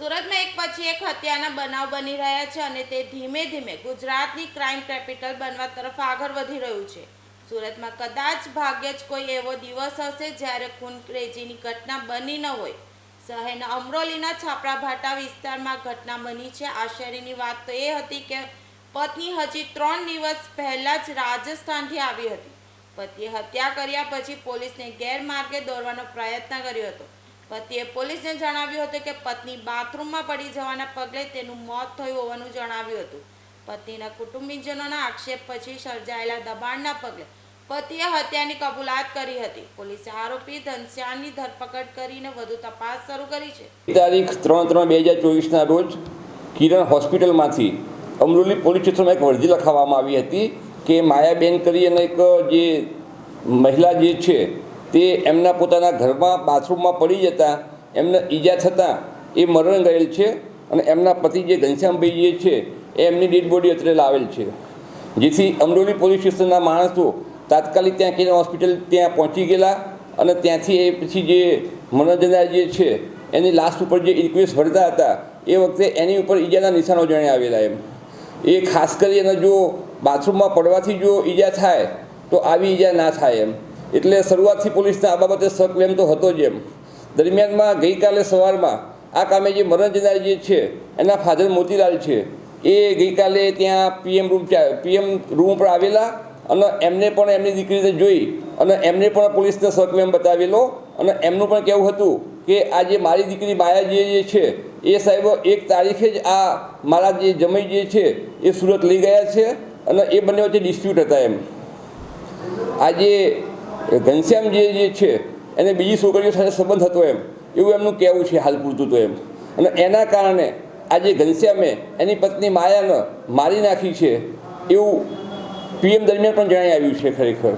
સુરતમાં એક પછી એક હત્યાના બનાવ બની રહ્યા છે અને તે ધીમે ધીમે ગુજરાતની ક્રાઇમ કેપિટલ બનવા તરફ આગળ વધી રહ્યું છે. સુરતમાં કદાચ ભાગ્યે જ કોઈ એવો દિવસ હશે જ્યારે ખૂનક્રેજીની ઘટના બની ન હોય. શહેરના અમરોલીના છાપરાભાટા વિસ્તારમાં ઘટના બની છે. આશ્ચર્યની વાત તો એ હતી કે પત્ની હજી ત્રણ દિવસ પહેલા જ રાજસ્થાનથી આવી હતી. પતિએ હત્યા કર્યા પછી પોલીસને ગેરમાર્ગે દોરવાનો પ્રયત્ન કર્યો હતો. પતિએ પોલીસને જણાવ્યું હતું કે પત્ની બાથરૂમમાં પડી જવાના પગલે તેનું મોત થયું હોવાનું જણાવ્યું હતું. પત્નીના કુટુંબીજનોના આક્ષેપ પછી સર્જાયેલા દબાણના પગલે પતિએ હત્યાની કબૂલાત કરી હતી. પોલીસે આરોપી ધનશ્યામની ધરપકડ કરીને વધુ તપાસ શરૂ કરી છે. તારીખ ત્રણ ત્રણ બે હજાર ચોવીસના રોજ કિરણ હોસ્પિટલમાંથી અમરોલી પોલીસ સ્ટેશનમાં એક અરજી લખાવવામાં આવી હતી કે માયાબેન કરી અને એક જે મહિલા જે છે તે એમના પોતાના ઘરમાં બાથરૂમમાં પડી જતા, એમને ઈજા થતાં એ મરણ ગયેલ છે અને એમના પતિ જે ઘનશ્યામભાઈ જે છે, એ એમની ડેડ બોડી અત્રે લાવેલ છે. જેથી અમરોલી પોલીસ સ્ટેશનના માણસો તાત્કાલિક ત્યાં કે હોસ્પિટલ ત્યાં પહોંચી ગયેલા અને ત્યાંથી એ પછી જે મનોજના જે છે, એની લાસ્ટ ઉપર જે ઇન્ક્વેસ્ટ ભરતા હતા, એ વખતે એની ઉપર ઈજાના નિશાનો જાણે આવેલા એમ. એ ખાસ કરી અને જો બાથરૂમમાં પડવાથી જો ઈજા થાય, તો આવી ઈજા ના થાય એમ. એટલે શરૂઆતથી પોલીસને આ બાબતે શક એમ તો હતો જ એમ. દરમિયાનમાં ગઈકાલે સવારમાં આ કામે જે મરણ જનાર જે છે, એના ફાધર મોતીલાલ છે, એ ગઈકાલે ત્યાં પીએમ રૂમ પીએમ રૂમ પર આવેલા અને એમને પણ એમની દીકરીને જોઈ અને એમને પણ પોલીસને શકવેમ બતાવેલો અને એમનું પણ કહેવું હતું કે આ જે મારી દીકરી માયા જે છે, એ સાહેબ એક તારીખે જ આ મારા જે જમાઈ જે છે, એ સુરત લઈ ગયા છે અને એ બંને વચ્ચે ડિસ્પ્યુટ હતા એમ. આજે ઘનશ્યામ જે જે છે, એને બીજી છોકરીઓ સાથે સંબંધ હતો એમ. એવું એમનું કહેવું છે હાલ પૂરતું તો એમ. અને એના કારણે આજે ઘનશ્યામે એની પત્ની માયાને મારી નાખી છે એવું પીએમ દરમિયાન પણ જણાઈ આવ્યું છે ખરેખર.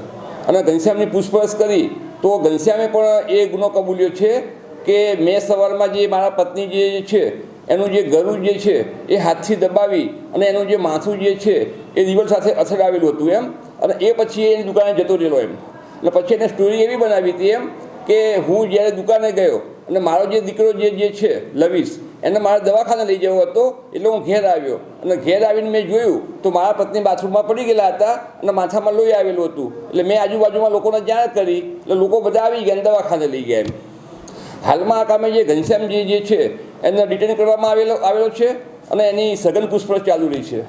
અને ઘનશ્યામની પૂછપરછ કરી તો ઘનશ્યામે પણ એ ગુનો કબૂલ્યો છે કે મેં સવારમાં જે મારા પત્ની જે છે, એનું જે ગરું જે છે એ હાથથી દબાવી અને એનું જે માથું જે છે એ દિવસ સાથે અથડાવેલું હતું એમ. અને એ પછી એની દુકાને જતો રહેલો એમ. અને પછી એને સ્ટોરી એવી બનાવી હતી એમ કે હું જ્યારે દુકાને ગયો અને મારો જે દીકરો જે જે છે લવીશ એને મારે દવાખાને લઈ જવો હતો, એટલે હું ઘેર આવ્યો. અને ઘેર આવીને મેં જોયું તો મારા પત્ની બાથરૂમમાં પડી ગયેલા હતા અને માથામાં લોહી આવેલું હતું. એટલે મેં આજુબાજુમાં લોકોને જાણ કરી, એટલે લોકો બધા આવી ગયા દવાખાને લઈ ગયા એમ. હાલમાં આ કામે જે ઘનશ્યામજી જે છે, એને ડિટેન કરવામાં આવેલો આવેલો છે અને એની સઘન પૂછપરછ ચાલુ રહી છે.